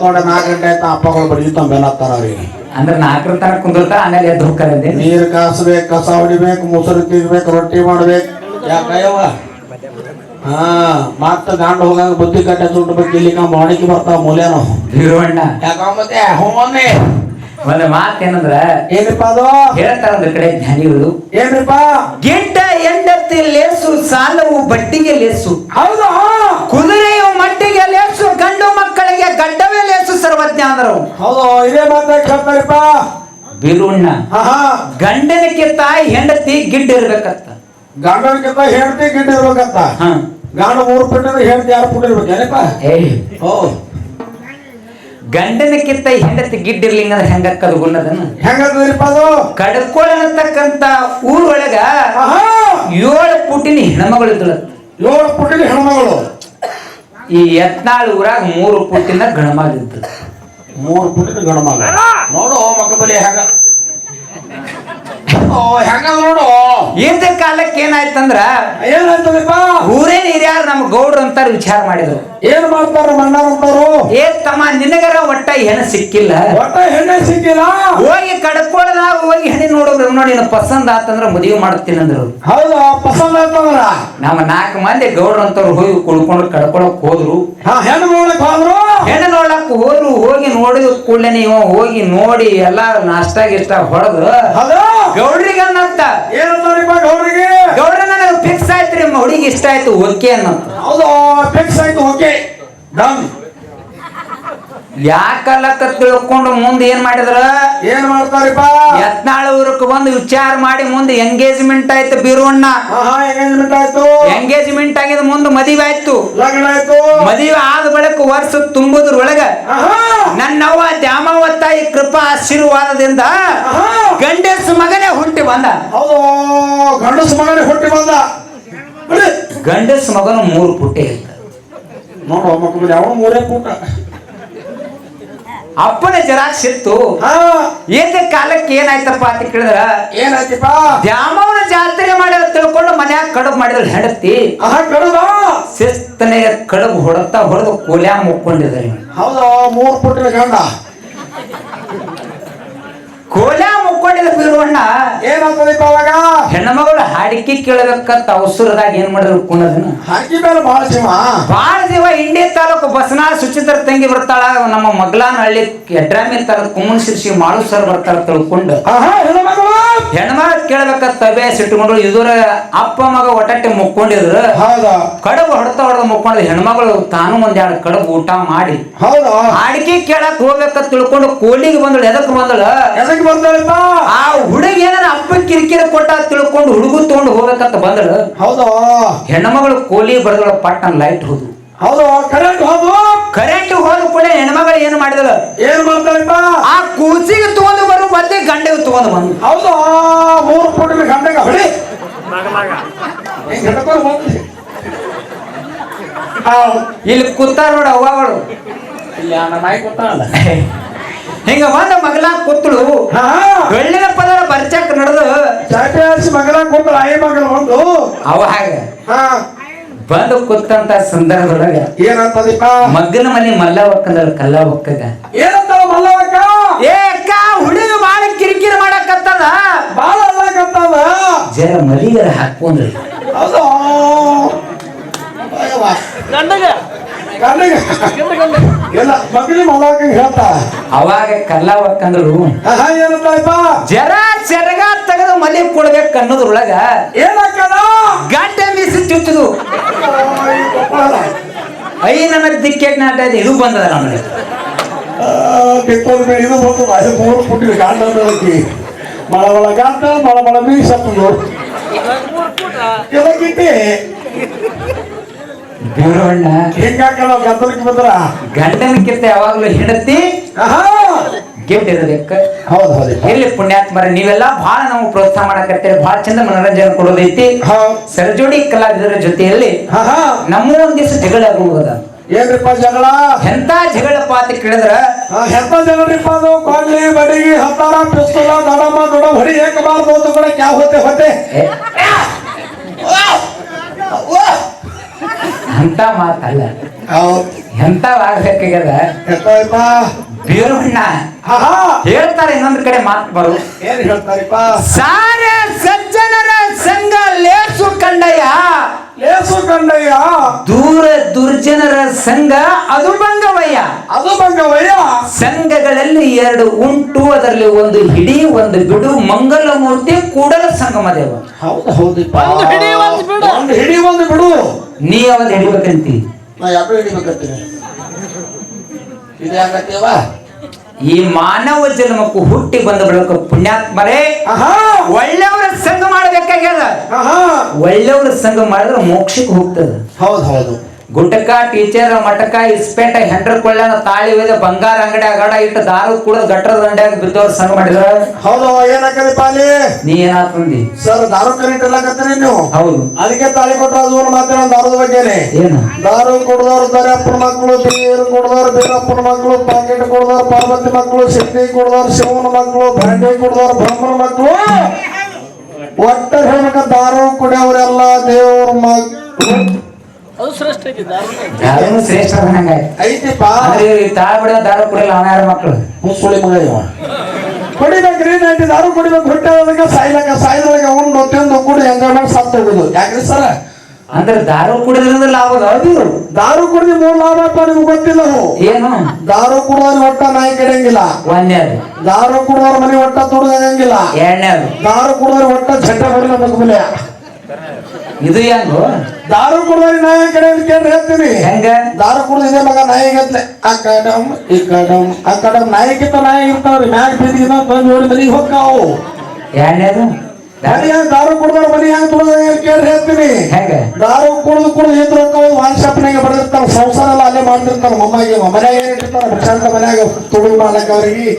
ನೋಡ ನಾಲ್ಕು ಗಂಟೆ ಆಯ್ತಾ ಅಪ್ಪಗಳು ಬಡಿತಾವ ಬೆನ್ನತ್ತಾರ ಅವ್ರಿಗೆ. ಅಂದ್ರೆ ನಾಲ್ಕರ ತನಕ ಕುಂದಿರ್ತಾ ಆಮೇಲೆ ಎದ್ದು ಹೋಗ್ತಾರೆ ನೀರ್ ಕಾಸ್ಬೇಕು ಕಸ ಹೊಡಿಬೇಕು ಮೊಸರು ತಿನ್ಬೇಕು ರೊಟ್ಟಿ ಮಾಡ್ಬೇಕು. ಯಾಕಯ್ಯವ ಹಾ ಮತ್ತ ಗಾಂಡ ಹೋಗಂಗ ಬುದ್ಧಿ ಕಟ್ಟೆ ಸುಟ್ಬೇಕು ಇಲ್ಲಿ ನಮ್ಮ ಮಾಣಿಕೆ ಬರ್ತಾವ ಮೂಲ್ಯನು ಹೀರೋಣ್ಣ ಯಾಕ ಮತ್ತೆ? ಹೋಮನೆ ಒಂದು ಮಾತೇನಂದ್ರ ಏನಿಪ್ಪ ಅದು? ಹೇಳ್ತಾರ ಒಂದು ಕಡೆ ಜ್ಞಾನಿಗಳು ಏನ್ರಿಪ್ಪ? ಗಿಡ್ಡ ಎಂಡತಿ ಲೇಸು ಸಾಲವು ಬಟ್ಟಿಗೆ ಲೇಸು. ಹೌದು ಕುದುರೆಯು ಮಟ್ಟಿಗೆ ಲೇಸು ಗಂಡು ಮಕ್ಕಳಿಗೆ ಗಡ್ಡವೇ ಲೇಸು ಸರ್ವಜ್ಞ ಅಂದ್ರು. ಹೌದು ಇದೇ ಮಾತ ಕೇಳ್ತಾರಿಪ್ಪ ಬೀರುಣ್ಣ ಹಾ ಹಾ ಗಂಡನಕ್ಕೆ ತಾಯಿ ಹೆಂಡತಿ ಗಿಡ್ಡ ಇರ್ಬೇಕತ್ತ ತಾಯಿ ಹೆಂಡತಿ ಗಿಡ್ಡ ಇರ್ಬೇಕಂತ. ಹಾ. ಗಂಡ ಮೂರು ಪುಟ್ಟ ಹೆಂಡತಿ ಯಾರು ಪುಟ್ಟ ಇರ್ಬೇಕು. ಏನಪ್ಪ? ಏಯ್ ಓ. ಗಂಡನಕ್ಕಿಂತ ಹೆಂಡತಿ ಗಿಡ್ಡ ಇರ್ಲಿಂಗ ಅಂದ್ರೆ ಹೆಂಗಕ್ಕದು ಗುನ್ನದನ್ನ ಹೆಂಗದ್ರಿಪ್ಪ ಅದು? ಕಡ್ಕೋಳ ಅನ್ನತಕ್ಕಂತ ಊರೊಳಗ ಏಳು ಪುಟ್ಟಿನ ಹೆಣ್ಮಗಳು ಇದ್ದಳು ಏಳು ಪುಟ್ಟಿನ ಹೆಣ್ಮಗಳು. ಈ ಯತ್ನಾಳ್ ಊರಾಗ ಮೂರು ಪುಟ್ಟಿನ ಗಣಮಾಗಿದ್ದು ಮೂರು ಪುಟ್ಟಿನ ಗಣಮಗ ನೋಡು ಮಕ್ಕಬಲಿ ಹೆಂಗ ಹೆಂಗ ನೋಡು. ಕಾಲಕ್ಕೆ ಏನಾಯ್ತಂದ್ರ ಏನಾಯ್ತದಪ್ಪ? ಊರೇ ಹಿರಿಯಾರು ನಮ್ ಗೌಡ್ರು ಅಂತಾರ ವಿಚಾರ ಮಾಡಿದ್ರು. ಏನ್ ಮಾಡ್ತಾರ ಮಣ್ಣಾರಂತಾರು ಏ ತಮ್ಮ ನಿನಗರ ಒಟ್ಟ ಹೆಣ್ಣು ಸಿಕ್ಕಿಲ್ಲ. ಒಟ್ಟ ಹೆಣ್ಣೆ ಸಿಕ್ಕಿಲ್ಲ? ಹೋಗಿ ಕಡ್ಕೊಳ್ಳದ ಹೋಗಿ ಹೆಣ್ಣು ನೋಡೋದ್ರ. ನೋಡಿ ಪಸಂದ್ ಆತಂದ್ರ ಮದುವೆ ಮಾಡ್ತೀನಿ ಅಂದ್ರು. ಹೌದಾ ಪಸಂದ್ ಆಯ್ತಂದ್ರ? ನಮ್ಮ ನಾಲ್ಕು ಮಂದಿ ಗೌಡ್ರು ಅಂತವ್ರು ಹೋಗಿ ಕುಳ್ಕೊಂಡು ಕಡ್ಕೊಳಕ್ ಹೋದ್ರು. ಹಾ ಹೆಣ್ಣು ನೋಡಕ್ ಹೋದ್ರು? ಹೆಣ್ಣು ನೋಡಕ್ ಹೋದ್ರು ಹೋಗಿ ನೋಡಿದ ಕೂಡಲೇ ನೀವು ಹೋಗಿ ನೋಡಿ ಎಲ್ಲಾರು ನಾಷ್ಟ ಗಿಷ್ಟ ಹೊಡೆದು ಹೌದು? ಗೌಡ್ರಿಗೆ ಅನ್ನತ್ತ ಏನಂತಾರಿಪ್ಪ ಗೌಡ್ರಿಗೆ? ಗೌಡ್ರ ನನಗೆ ಫಿಕ್ಸ್ ಆಯ್ತು ರೀ ಹುಡುಗಿ ಇಷ್ಟ ಆಯ್ತು ಓಕೆ ಅನ್ನಂತ ಹೌದು ಫಿಕ್ಸ್ ಆಯ್ತು ಓಕೆ. ಡನ್. ಯಾಕಲ್ಲಕ್ಕ ತಿಳ್ಕೊಂಡು ಮುಂದೆ ಏನ್ ಮಾಡಿದ್ರ? ಏನ್ ಮಾಡ್ತಾರಪ್ಪ? ಯತ್ನಾಳ ಊರಕ್ಕೆ ಬಂದು ವಿಚಾರ ಮಾಡಿ ಮುಂದೆ ಎಂಗೇಜ್ಮೆಂಟ್ ಆಯ್ತು ಬೀರುವಣ್ಣ ಎಂಗೇಜ್ಮೆಂಟ್ ಆಯ್ತು. ಎಂಗೇಜ್ಮೆಂಟ್ ಆಗಿದ ಮುಂದೆ ಮದುವೆ ಆಯ್ತು. ಲಗ್ನ ಆಯ್ತು. ಮದುವೆ ಆದ ಬಳಿಕ ವರ್ಷ ತುಂಬುದ್ರೊಳಗ ನನ್ನವ್ವ ದ್ಯಾಮವ್ವ ತಾಯಿ ಕೃಪಾ ಆಶೀರ್ವಾದದಿಂದ ಗಂಡಸ ಮಗನೇ ಹುಟ್ಟಿ ಬಂದ. ಗಂಡಸ ಮಗನೇ ಹುಟ್ಟಿ ಬಂದ. ಗಂಡಸ ಮಗನು ಮೂರು ಪುಟ್ಟೆ ಇಲ್ಲ ನೋಡುವ ಮಕ್ಕಳು ಯಾವ ಮೂರೇ ಪೂಟ ಅಪ್ಪನ ಜರಾಕ್ಸ್ ಇತ್ತು ಏತ ಕಾಲಕ್ಕೆ ಏನಾಯ್ತಪ್ಪ ಅಂತ ಕೇಳಿದ್ರ ಏನಾಯ್ತಪ್ಪ? ದ್ಯಾಮವನ ಜಾತ್ರೆ ಮಾಡ್ಯಾರ ತಿಳ್ಕೊಂಡು ಮನ್ಯಾಗ ಕಡುಬು ಮಾಡಿದ್ರ ಹೆಂಡತಿ. ಶಿಸ್ತನೆಯ ಕಡುಬು? ಹೊಡತಾ ಹೊಡೆದು ಕೋಲ್ಯಾ ಮುಕ್ಕೊಂಡಿದ್ದಾರೆ. ಹೌದಾ ಮೂರು ಪುಟ್ಟಿನ ಗಂಡ? ಕೋಲ್ಯಾ ಮುಕ್ಕೊಂಡಿದ್ದ ಬೀರುವಣ್ಣ ಏನಾಗ್ತದಪ್ಪ ಅವಾಗ? ಹೆಣ್ಮಗಳು ಹಾಡಿಕೆ ಕೇಳಬೇಕಂತ ಅವಸರದಾಗ ಏನ್ ಮಾಡಿದ್ರು ಕುಣದನ್ನ ಹಾಡಿಕೆ ಮೇಲೆ ಬಹಳ ಸಿಂಹ. ಬಾಳ ದಿವ ಇಂಡಿ ತಾಲೂಕು ಬಸನಾಳ ಸುಚಿತ್ರ ತಂಗಿ ಬರ್ತಾಳ. ನಮ್ಮ ಮಗ್ಲಾನ ಹಳ್ಳಿ ಎಡ್ರಾಮಿ ತಾಲೂಕು ಕುಮ್ಮನ್ ಶಿರ್ಸಿ ಮಾಳು ಸರ್ ಬರ್ತಾಳ ತಿಳ್ಕೊಂಡು. ಹೆಣ್ಮಗಳು ಹೆಣ್ಮಗ ಕೇಳ್ಬೇಕಂತ ಅಭ್ಯಾಸ ಇಟ್ಕೊಂಡ್ರು ಇದ್ರ ಅಪ್ಪ ಮಗ ಒಟ್ಟೆ ಮುಕ್ಕೊಂಡಿದ್ರು. ಹೌದಾ? ಕಡುಬು ಹೊಡ್ತಾ ಹೊಡೆದ ಮುಕ್ಕೊಂಡ್ರು ಹೆಣ್ಮಗಳು ತಾನು ಒಂದ್ ಎರಡು ಕಡುಬು ಊಟ ಮಾಡಿ. ಹೌದಾ? ಅಡಿಕೆ ಕೇಳಕ್ ಹೋಗ್ಬೇಕಂತ ತಿಳ್ಕೊಂಡು ಕೋಲಿಗೆ ಬಂದಳು. ಎದಕ್ ಬಂದಳು? ಎದಕ್ ಬರ್ತಾಳಿಪ್ಪ ಆ ಹುಡುಗ ಏನಾರ ಅಪ್ಪ ಕಿರಿಕಿರಿ ಕೊಟ್ಟ ತಿಳ್ಕೊಂಡು ಹುಡುಗು ತಗೊಂಡು ಹೋಗ್ಬೇಕಂತ ಬಂದಳು. ಹೌದಾ. ಹೆಣ್ಮಗಳು ಕೋಲಿ ಬಡದಳ ಪಟ್ಟಣ ಲೈಟ್ ಹೋದು ಹೌದು ಕರೆಂಟ್ ಹೋಗು ಕರೆಂಟ್ ಹೋದ ಕೂಡ ಹೆಣ್ಮಗಳು ಏನು ಮಾಡಿದಳು? ಏನ್ ಮಾಡ್ತಾರಪ್ಪ ಆ ಕೂಸಿಗೆ ತಗೊಂಡು ಬರೋ ಮತ್ತೆ ಗಂಡೆಗೆ ತಗೊಂಡು ಬಂದು. ಹೌದು ಮೂರು ಪುಟ್ಟಿನ ಗಂಡಗ ಹೊಡಿ. ಇಲ್ಲಿ ಕೂತಾರ ನೋಡ ಅವ್ವಗಳು. ಇಲ್ಲ ನಮ್ಮ ನಾಯಿ ಕೂತಾನಲ್ಲ. (laughs) ಹಿಂಗ ಒಂದ್ ಮಗಲ ಕೂತಳು. ಹಾ. ಬೆಳ್ಳಿನ ಪದರ ಬರ್ಚಕ್ ನಡೆದು ಮಗಲ ಕೂತ್ರ ಆಯಿ ಮಗನ ಒಂದು ಅವ ಹಾಗೆ. ಬಂದು ಕೂತಂತ ಸಂದರ್ಭದೊಳಗ ಏನಂತದಿಪ್ಪ ಮಗ್ಗನ ಮನೆ ಮಲ್ಲ ಒಕ್ಕಂದ್ರ ಕಲ್ಲ ಒಕ್ಕಗ ಏನಂತ ಮಲ್ಲವಕ್ಕ? ಒಕ್ಕ ಏಕ ಹುಡುಗ ಬಾಳ ಕಿರಿಕಿರಿ ಮಾಡಕತ್ತದ. ಬಾಳ ಅಲ್ಲಕತ್ತದ. ಜರ ಮಲಿಗರ ಹಾಕೊಂಡ್ರಿ ಹೌದು? ಅಯ್ಯವ್ವ. ಎಲ್ಲ ಮಗನಿ ಮಲ್ಲವಕ್ಕ ಹೇಳ್ತಾ. ಅವಾಗ ಕಲ್ಲ ಏನಂತಾಯಪ್ಪ ಜರ ಸೆರಗ ತೆಗೆದು ಮಲಿ ಕೊಡ್ಬೇಕು ಅನ್ನೋದ್ರೊಳಗ ಏನಕ್ಕದ ಗಂಟೆ ಮೀಸಿ ಚುಚ್ಚದು. ಐ ನನ್ನ ದಿಕ್ಕೆ ನಾಟ ಇದೆ, ಇದು ಬಂದದ ನಮಗೆ. ಕಿತ್ತೋದ ಮೇಲೆ ಇದು ಅದು ಮೂರು ಪುಟ್ಟಿನ ಗಾಂಡ ಬೆಳಕಿ. ಮಳ ಮಳ ಗಾಂಡ ಮಳ ಮಳ ಮೀಸಪ್ಪು ಇದಕ್ಕಿಟ್ಟಿ ದೇವರಣ್ಣ. ಹಿಂಗಾಕಲ್ಲ ಗದ್ದಲಕ್ಕೆ ಬಂದ್ರ? ಗಂಡನಕ್ಕಿಂತ ಯಾವಾಗ್ಲೂ ಹೆಂಡತಿ ಆಹಾ! ಗಿಫ್ಟ್ ಇರಬೇಕು. ಹೌದು ಹೌದು ಎಲ್ಲಿ ಪುಣ್ಯಾತ್ಮರ ನೀವೆಲ್ಲ ಬಹಳ ನಾವು ಪ್ರೋತ್ಸಾಹ ಮಾಡಕತ್ತೇವೆ ಬಹಳ ಚಂದ ಮನೋರಂಜನೆ ಕೊಡೋದೈತಿ. ಹೌದು. ಸರಜೋಡಿ ಕಲಾವಿದರ ಜೊತೆಯಲ್ಲಿ ಹಾ ಹಾ ನಮ್ಮ ಒಂದ್ ದಿವಸ ಜಗಳ ಆಗುವುದ ಏನ್ರಿಪ್ಪ ಜಗಳ? ಎಂತ ಜಗಳಪ್ಪ ಅಂತ ಕೇಳಿದ್ರ? ಎಂತ ಜಗಳರಿಪ್ಪ ಅದು? ಕೊಡ್ಲಿ ಬಡಿಗಿ ಹತ್ತಾರ ಪಿಸ್ತೂಲ ದಡಮ ದೊಡ ಹೊಡಿ ಏಕಬಾರ್ದು ಒಂದು ಕೂಡ ಕ್ಯಾ ಹೋತೆ ಹೋತೆ? ಏ, ಅಂತ ಮಾತಲ್ಲ. ಹೌದು. ಎಂತ ಆಗ್ಬೇಕಾಗ್ಯದ ಎತ್ತಾಯ್ತಾ ಬೀರಣ್ಣ ಹೇಳ್ತಾರೆ ಇನ್ನೊಂದ್ ಕಡೆ ಮಾತು ಬರು. ಏನ್ ಹೇಳ್ತಾರಿಪ್ಪ? ಸಾರ ಸಜ್ಜನರ ಸಂಘ ಲೇಸು ಕಂಡಯ್ಯ. ಲೇಸು ಕಂಡಯ್ಯ. ದೂರ ದುರ್ಜನರ ಸಂಘ ಅದು ಭಂಗವಯ್ಯ. ಅದು ಭಂಗವಯ್ಯ. ಸಂಘಗಳಲ್ಲಿ ಎರಡು ಉಂಟು ಅದರಲ್ಲಿ ಒಂದು ಹಿಡಿ ಒಂದು ಬಿಡು ಮಂಗಲ ಮೂರ್ತಿ ಕೂಡಲ ಸಂಗಮ ದೇವ ಹೌದು ಹೌದಿಪ್ಪ. ಒಂದು ಹಿಡಿ ಒಂದು ಬಿಡು. ಒಂದು ಹಿಡಿ ಒಂದು ಬಿಡು. ನೀ ಅವನ್ ಹಿಡಿಬೇಕಂತಿ? ನಾ ಯಾಕೆ ಹಿಡಿಬೇಕಂತೀನಿ? ಇದು ಯಾಕತ್ತೀವ ಈ ಮಾನವ ಜನ್ಮಕ್ಕೂ ಹುಟ್ಟಿ ಬಂದ ಬಳಿಕ ಪುಣ್ಯಾತ್ಮರೇ ಒಳ್ಳೆಯವರ ಸಂಘ ಮಾಡಬೇಕಾಗ್ಯದ. ಒಳ್ಳೆಯವರ ಸಂಘ ಮಾಡಿದ್ರೆ ಮೋಕ್ಷಕ್ಕೆ ಹೋಗ್ತದ. ಹೌದು ಹೌದು. ಗುಟಕ ಟೀಚರ್ ಮಟಕ ಇಸ್ಪೇಟ ಹೆಂಡ್ರ ಕೊಳ್ಳ ತಾಳಿ ಒಯ್ದ ಬಂಗಾರ ಅಂಗಡಿ ಅಗಡ ಇಟ್ಟು ದಾರು ಕೂಡ ಗಟ್ಟರ ದಂಡ್ಯಾಗ ಬಿದ್ದವ್ರ ಸಂಘ ಮಾಡಿದ್ರ. ಹೌದು ಏನಾಕದಿಪ್ಪ ಪಾಲಿ? ನೀ ಏನಾತಂದಿ ಸರ್ ದಾರು ಕರೆಂಟ್ ಎಲ್ಲಕತ್ತೀರಿ ನೀವು? ಹೌದು. ಅದಕ್ಕೆ ತಾಳಿ ಕೊಟ್ಟ ಅದು ಮಾತಾಡೋ ದಾರದ ಬಗ್ಗೆ ಏನು? ದಾರು ಕುಡ್ದವ್ರು ದರ್ಯಪ್ಪನ ಮಕ್ಕಳು ಬೀರು ಕುಡ್ದವ್ರು ಬೀರಪ್ಪನ ಮಕ್ಕಳು ಪಾಕೆಟ್ ಕುಡ್ದವ್ರು ಪಾರ್ವತಿ ಮಕ್ಕಳು ಶಕ್ತಿ ಕುಡ್ದವ್ರು ಶಿವನ ಮಕ್ಕಳು ಬ್ರಾಂಡಿ ಕುಡ್ದವ್ರು ಬ್ರಹ್ಮನ ಮಕ್ಕಳು. ಒಟ್ಟ ಹೇಳ್ಬೇಕ ದಾರು ಕುಡಿಯವ್ರೆಲ್ಲ ದೇವ್ರ ಅದು ಶ್ರೇಷ್ಠ ದಾರುನು ಶ್ರೇಷ್ಠ ಹಂಗಾಯ್ತು ಇವ್ರಿಗೆ ತಾಳ ಬಿಡೋ ದಾರು ಕುಡಿಯಲ್ಲ ಅವನ ಯಾರ ಮಕ್ಕಳು ಮುಸುಳಿ ಮಗ ಇವ. ಕುಡಿಬೇಕ್ರಿ ನೈಂಟಿ ದಾರು ಕುಡಿಬೇಕು ಹೊಟ್ಟೆ ಸಾಯ್ದಾಗ ಸಾಯ್ಲಕ ಸಾಯ್ದೊಳಗೆ ಒಂದು ತಿಂದು ಕುಡಿ ಹೆಂಗ ಸತ್ತು ಹೋಗುದು ಯಾಕ್ರಿ ಸರ? ಅಂದ್ರೆ ದಾರು ಕುಡಿದ್ರಿಂದ ಲಾಭ ಅದು ದಾರು ಕುಡಿದು ಮೂರ್ ಲಾಭ ಅಪ್ಪ ನಿಮ್ಗೆ ಗೊತ್ತಿಲ್ಲ ಅವು. ಏನು? ದಾರು ಕುಡಿದವ್ರ ಒಟ್ಟ ನಾಯಿ ಕಡಿಯಂಗಿಲ್ಲ. ಒಂದೇದು ದಾರು ಕುಡಿದವ್ರ ಮನೆ ಒಟ್ಟ ತುಡುಗಂಗಿಲ್ಲ ಎರಡನೇದು. ದಾರು ಕುಡಿದವ್ರ ಒಟ್ಟ ಝಟ್ಟ ಹೊಡಿಲ್ಲ ಮಗಬಲೆ ಇದು ಹೆಂಗು ದಾರು ಕುಡಿದವ್ರ ನಾಯಿ ಕಡೆ ಕೇಳಿ ಹೇಳ್ತೀನಿ. ಹೆಂಗ? ದಾರು ಕುಡಿದ ಇದೇ ಮಗ ನಾಯಿ ಗತ್ಲೆ ಆ ಕಡಮ್ ಈ ಕಡಮ್ ಆ ಕಡಮ್ ನಾಯಿಗಿಂತ ನಾಯಿ ಇರ್ತಾವ್ರಿ. ಮ್ಯಾಗ ಬಿದ್ದಿನ ಬಂದು ನೋಡಿ ಮನೆಗೆ ಹೋಗ್ತಾವು. ಯಾರ್ಯಾರು ಯಾರು? ಯಾರು ದಾರು ಕುಡಿದವ್ರ ಮನಿ ಹೆಂಗ್ ತುಳಿದ ಕೇಳಿ ಹೇಳ್ತೀನಿ. ಹೆಂಗ? ದಾರು ಕುಡಿದು ಕುಡಿದು ಇದ್ರ ವಾನ್ ಶಾಪ್ನಾಗ ಬಡಿರ್ತಾರ ಸಂಸಾರ ಎಲ್ಲ ಅಲ್ಲೇ ಮಾಡ್ತಿರ್ತಾರ ಮೊಮ್ಮಗೆ ಮನೆಯಾಗ ಏನ್ ಇಟ್ಟಿರ್ತಾರ ಪ್ರಶಾಂತ ಮನ್ಯಾಗ ತುಳಿದು ಮಾಡ್ಲಕ್ಕ ಅವ್ರಿಗೆ.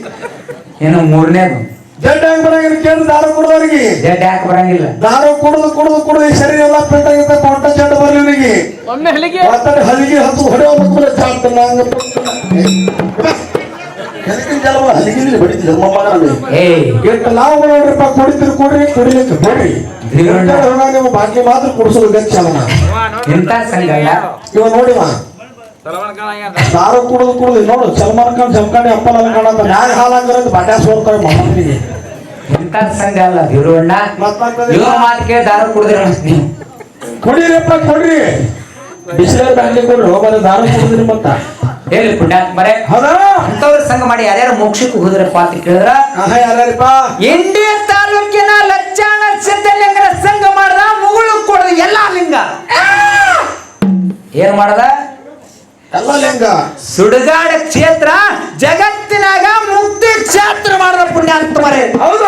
ಏನು ಮೂರನೇದು? ಜಡ್ ಹ್ಯಾಂಗ್ ಬರಂಗಿಲ್ಲ ಕೇಳಿ ದಾರು ಕುಡಿದವ್ರಿಗೆ. ಜಡ್ ಯಾಕೆ ಬರಂಗಿಲ್ಲ? ದಾರು ಕುಡಿದು ಕುಡಿದು ಕುಡಿದು ಈ ಶರೀರ ಎಲ್ಲ ಪೆಟ್ಟಾಗಿರ್ತ ಹೊಟ್ಟ ಚೆಂಡು ಬರ್ಲಿ ಇವನಿಗೆ ಒಮ್ಮೆ ಹಲಿಗೆ. ಹಲಿಗೆ ಹತ್ತು ಹೊಡೆಯೋ ಮಕ್ಕಳು ಚಾಂತ ಹಂಗ ಎದಕ್ಕಿಂತ ಜಲವ ಹಲಿಗೆ ಮೊಮ್ಮಗನಲ್ಲಿ ಏಯ್ ಎಷ್ಟು ನಾವು ನೋಡ್ರಿಪ್ಪ ಕುಡಿತೀರಿ ಕೊಡ್ರಿ ಕುಡಿಲಿಕ್ಕೆ ಕೊಡ್ರಿ ನೀವು ಬಾಕಿ ಮಾತ್ರ ಕುಡಿಸೋದು ಗಚ್ಚಲ್ಲ ಇಂಥ ಸಂಘ ಅಲ್ಲ ಇವ ನೋಡಿವ. ದಾರು ಕುಡಿದು ಕುಡಿದು ನೋಡು ಸಲ್ಮಾನ್ ಖಾನ್ ಸಲ್ಮಾನಿ ಅಪ್ಪನ ಕಾಣಂತ ನ್ಯಾಯ ಹಾಲಾಗಿರೋದು ಬಡ್ಡ ಸೋರ್ತಾರೆ ಮೊಮ್ಮಗನಿಗೆ ಇಂಥ ಸಂಘ ಅಲ್ಲ ಇವರು ಅಣ್ಣ ಇವ್ರ ಮಾತು ಕೇಳಿ ದಾರು ಕುಡಿದ್ರೆ ಕುಡಿರಪ್ಪ ಕುಡೀರಿಪ್ಪ ಕೊಡ್ರಿ ಬಿಸಿಲೇ ಬ್ಯಾಂಕಿಗೆ ಕೊಡ್ರಿ ಹೋಗೋದು ದಾರು ಕುಡಿದ್ರಿ ಮತ್ತ ಹೇಳಿ ಪುಣ್ಯಾತ್ಮರೇ? ಹೌದಾ? ಅಂತವ್ರ ಸಂಘ ಮಾಡಿ ಯಾರ್ಯಾರು ಮೋಕ್ಷಕ್ಕೆ ಹೋದ್ರಪ್ಪ ಅಂತ ಕೇಳಿದ್ರ? ಆಹಾ ಯಾರ್ಯಾರಿಪ್ಪ? ಇಂಡಿ ತಾಲೂಕಿನ ಲಚ್ಚಾಣ ಸಿದ್ಧಲಿಂಗರ ಸಂಘ ಮಾಡ್ದ ಮುಗುಳು ಕೊಡದ ಎಲ್ಲಾ ಲಿಂಗ. ಏನ್ ಮಾಡದ? ಸುಡುಗಾಡ ಕ್ಷೇತ್ರ ಜಗತ್ತಿನಾಗ ಮುಕ್ತಿ ಕ್ಷೇತ್ರ ಅಂತ ಮರೈತಿ ಹೌದು?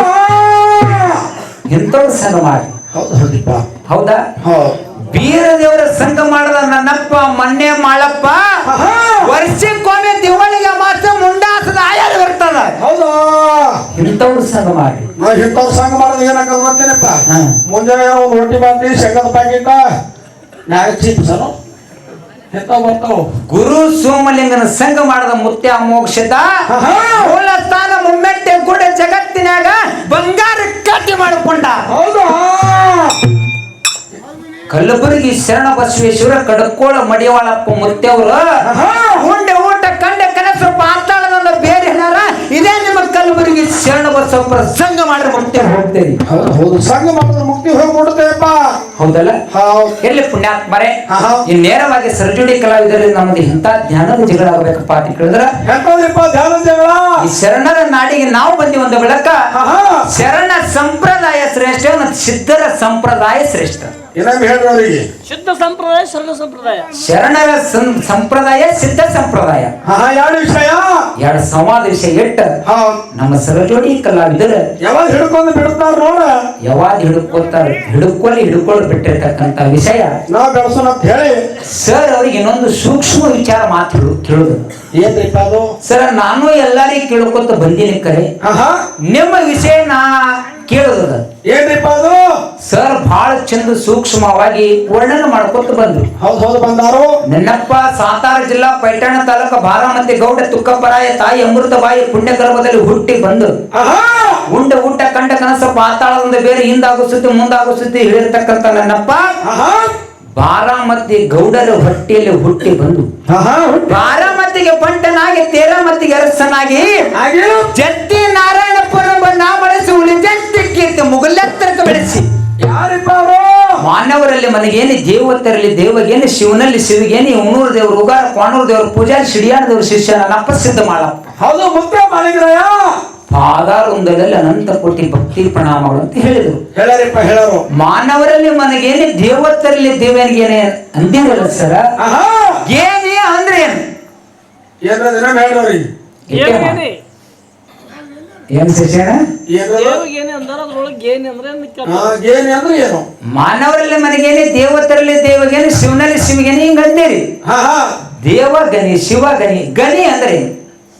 ಇಂಥವ್ರ ಸಂಘ ಮಾಡಿ. ಹೌದು ಹೌದಿಪ್ಪ. ಹೌದಾ? ಹೌದು. ಬೀರ ದೇವರ ಸಂಘ ಮಾಡದ ನನ್ನಪ್ಪ ಮೊನ್ನೆ ಮಾಳಪ್ಪ. ವರ್ಷಕ್ಕೊಮ್ಮೆ ದಿವಳಿಗೆ ಮಾತ್ರ ಮುಂಡಾಸದ ಆಯಾದ ಬರ್ತದ ಹೌದು? ಇಂಥವ್ರ ಸಂಘ ಮಾಡಿ. ಇಂಥವ್ರ ಸಂಘ ಮಾಡೋದು ಏನಾಗದ ಗೊತ್ತೇನಪ್ಪ. ಮುಂಜಾನೆ ಒಂದು ರೊಟ್ಟಿ ಬಾಂಡಿ ಶೇಂಗದ ಪ್ಯಾಕೆಟ್ ಚೀಪ್ ಬರ್ತಾವ ಗುರು ಸೋಮಲಿಂಗನ ಸಂಘ ಮಾಡದ ಮುತ್ಯ ಮೋಕ್ಷದ ಆಹಾ. ಮೂಲ ಸ್ಥಾನ ಮುಮ್ಮೆಟ್ಟೆ ಕೂಡ ಜಗತ್ತಿನಾಗ ಬಂಗಾರ ಕಟ್ಟಿ ಮಾಡಿಕೊಂಡ ಕಲಬುರಗಿ ಶರಣ ಬಸವೇಶ್ವರ ಕಡಕೋಳ ಮಡಿವಾಳಪ್ಪ ಮುತ್ಯವರು ಆಹಾ. ಶರಣ ಬಸವಪ್ಪರ ಸಂಘ ಮಾಡಿದ್ರೆ ಮುಕ್ತಿ ಹೋಗ್ತೇನೆ. ಹೌದು ಹೌದು. ಸಂಘ ಮಾಡಿದ್ರೆ ಮುಕ್ತಿ ಹೋಗ್ಬಿಡ್ತೇವಪ್ಪ ಹೌದಲ್ಲ? ಹೌದು. ಎಲ್ಲಿ ಪುಣ್ಯಾತ್ಮರೆ. ಈ ನೇರವಾಗಿ ಸರ್ಜುಡಿ ಕಲಾವಿದರಲ್ಲಿ ನಮ್ದು ಇಂಥ ಜ್ಞಾನದ ಜಗಳ ಆಗಬೇಕಪ್ಪ ಅಂತ ಕೇಳಿದ್ರೆ? ಜಗಳ? ಈ ಶರಣರ ನಾಡಿಗೆ ನಾವು ಬಂದಿ ಒಂದು ಬೆಳಕ ಶರಣ ಸಂಪ್ರದಾಯ ಶ್ರೇಷ್ಠ ಮತ್ತು ಸಿದ್ಧರ ಸಂಪ್ರದಾಯ ಶ್ರೇಷ್ಠ. ಇನ್ನೊಮ್ಮೆ ಹೇಳ್ರಿ ಅವರಿಗೆ? ಶುದ್ಧ ಸಂಪ್ರದಾಯ ಶರಣ ಸಂಪ್ರದಾಯ. ಶರಣರ ಸಂ- ಸಂಪ್ರದಾಯ ಸಿದ್ಧ ಸಂಪ್ರದಾಯ. ಹಾ ಎರಡು ವಿಷಯ. ಎರಡು ಸಂವಾದ ವಿಷಯ ಇಟ್ಟ. ಹಾ. ನಮ್ಮ ಸರಜೋಡಿ ಕಲಾವಿದರು ಯಾವಾಗ ಹಿಡ್ಕೊಂಡು ಬಿಡ್ತಾರ ನೋಡ. ಯಾವಾಗ ಹಿಡ್ಕೋತಾರ ಹಿಡ್ಕೊಳ್ಳಿ ಹಿಡ್ಕೊಳ್ಳಿ ಬಿಟ್ಟಿರ್ತಕ್ಕಂಥ ವಿಷಯ. ನಾವ್ ಬೆಳೆಸೋಣ ಅಂತ ಹೇಳಿ. ಸರ್ ಅವ್ರಿಗೆ ಇನ್ನೊಂದು ಸೂಕ್ಷ್ಮ ವಿಚಾರ ಮಾತು ಕೇಳುದು. ಏನ್ರಿಪ್ಪ ಅದು? ಸರ್ ನಾನು ಎಲ್ಲಾರಿಗೆ ಕೇಳ್ಕೊತ ಬಂದಿನಿ ಕರೆ. ಆಹಾ ನಿಮ್ಮ ವಿಷಯ ನಾ ಕೇಳುದ ಏನ್ರಿಪ್ಪ ಅದು? ಸರ್ ಬಹಳ ಚಂದ ಸೂಕ್ಷ್ಮವಾಗಿ ವರ್ಣನೆ ಮಾಡ್ಕೊತ ಬಂದ್ರು. ಹೌದು ಹೌದು ಬಂದಾರು. ನೆನ್ನಪ್ಪ ಸಾತಾರ ಜಿಲ್ಲಾ ಪೈಠಾಣ ತಾಲೂಕು ಬಾರಾಮತಿ ಗೌಡ ತುಕ್ಕಪ್ಪರಾಯ ತಾಯಿ ಅಮೃತಬಾಯಿ ಪುಣ್ಯಕರ್ಮದಲ್ಲಿ ಹುಟ್ಟಿ ಬಂದು. ಉಂಡ ಊಟ ಕಂಡ ಕನಸ ಪಾತಾಳದಿಂದ ಬೇರೆ ಹಿಂದಾಗುಸುತ್ತಿ ಮುಂದಾಗುಸುತ್ತಿ ಹೇಳಿರ್ತಕ್ಕಂಥ ನನ್ನಪ್ಪ ಬಾರಾಮತಿ ಗೌಡರ ಹೊಟ್ಟೆಯಲ್ಲಿ ಹುಟ್ಟಿ ಬಂದು. ಬಾರಾಮತಿಗೆ ಪಂಟನಾಗಿ ತೇರಾಮತಿಗೆ ಅರಸನಾಗಿ ಜತ್ತಿ ನಾರಾಯಣಪ್ಪನ ನಾ ಬಳಸಿ ಉಳಿದೆತ್ತಿ ಕೀರ್ತಿ ಮುಗಲೆತ್ತರಕ್ಕೆ ಬೆಳೆಸಿ. ಯಾರಿಪ್ಪ ಅವರು? ಮಾನವರಲ್ಲಿ ಮನೆಗೇನಿ ದೇವತರಲ್ಲಿ ದೇವಗೇನಿ ಶಿವನಲ್ಲಿ ಶಿವಗೇನಿ ಉಣೂರು ದೇವರು ಉಗಾರ ಕೋಣೂರು ದೇವರು ಪೂಜಾರಿ ಶಿಡಿಯಾಣ ದೇವರು ಶಿಷ್ಯನ ನನ್ನಪ್ಪ ಸಿದ್ಧ ಮಾಡಪ್ಪ. ಹೌದು ಮುಖ್ಯ ಮಾಲಿಕರಯ್ಯ ಪಾದಾರುಂದದಲ್ಲಿ ಅನಂತ ಕೋಟಿ ಭಕ್ತಿ ಪ್ರಣಾಮಗಳು ಅಂತ ಹೇಳಿದರು. ಹೇಳರಿಪ್ಪ ಹೇಳರು. ಮಾನವರಲ್ಲಿ ಮನಗೇನಿ ದೇವತರಲ್ಲಿ ದೇವನಿಗೇನೆ ಅಂದಿರಲ್ಲ ಸರ? ಏನೇ ಏನಿ ಅಂದ್ರೆ ಏನು ಏನಾದ್ರೆ ಹೇಳೋರಿ ಏನ್ ಅಂದ್ರೆ ಏನ್ ಅಂದ್ರೆ ಏನು? ಮಾನವರಲ್ಲಿ ಮನಗೇನಿ ದೇವತರಲ್ಲಿ ದೇವಗೇನೆ ಶಿವನಲ್ಲಿ ಶಿವಗೇನೆ ಹಿಂಗ ಅಂದೇರಿ ಹಾ ಹಾ. ದೇವ ಗನಿ ಶಿವ ಗನಿ ಗನಿ ಅಂದ್ರೆ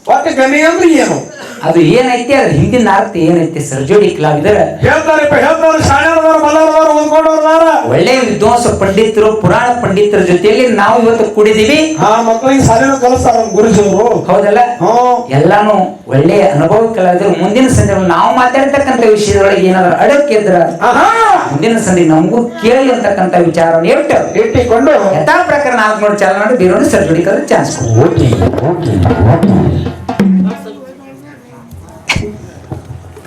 ಒಟ್ಟು ಗಣಿ ಅಂದ್ರೆ ಏನು? ಅದು ಏನೈತಿ ಅದ್ರ ಹಿಂದಿನ ಅರ್ಥ ಏನೈತಿ ಸರ್ಜೋಡಿ ಕಲಾವಿದರ? ಹೇಳ್ತಾರಿಪ್ಪ ಹೇಳ್ತಾರೆ. ಶಾಣ್ಯದವ್ರ ಓದಲಾರದವ್ರು ಓದ್ಕೊಂಡವ್ರದಾರ ಒಳ್ಳೆ ವಿದ್ವಾಂಸ ಪಂಡಿತರು ಪುರಾಣ ಪಂಡಿತರ ಜೊತೆಯಲ್ಲಿ ನಾವು ಇವತ್ತು ಕೂಡಿದೀವಿ ಆ ಮಕ್ಕಳಿಗೆ ಸಾಲಿನ ಕಲಿಸ್ತಾರ ನಮ್ಮ ಗುರುಜಿಯವರು. ಹೌದಲ್ಲ? ಎಲ್ಲಾನು ಒಳ್ಳೆ ಅನುಭವ ಕಲಾವಿದರು. ಮುಂದಿನ ಸಂಜೆ ನಾವು ಮಾತಾಡ್ತಕ್ಕಂಥ ವಿಷಯದೊಳಗೆ ಏನಾದ್ರು ಅಡಕ್ಕಿದ್ರ ಆಹಾ! ಮುಂದಿನ ಸಂಜೆ ನಮಗೂ ಕೇಳಿ ಅಂತಕ್ಕಂಥ ವಿಚಾರವನ್ನು ಇಟ್ಟು ಇಟ್ಟಿಕೊಂಡು ಯಥಾ ಪ್ರಕಾರ ನಾಲ್ಕು ನೋಡಿ ಚಾಲ ಮಾಡಿ ಬೇರೊಂದು ಸರ್ಟಿಫಿಕೇಟ್ ಚಾನ್ಸ್ ಓಕೆ ಓಕೆ.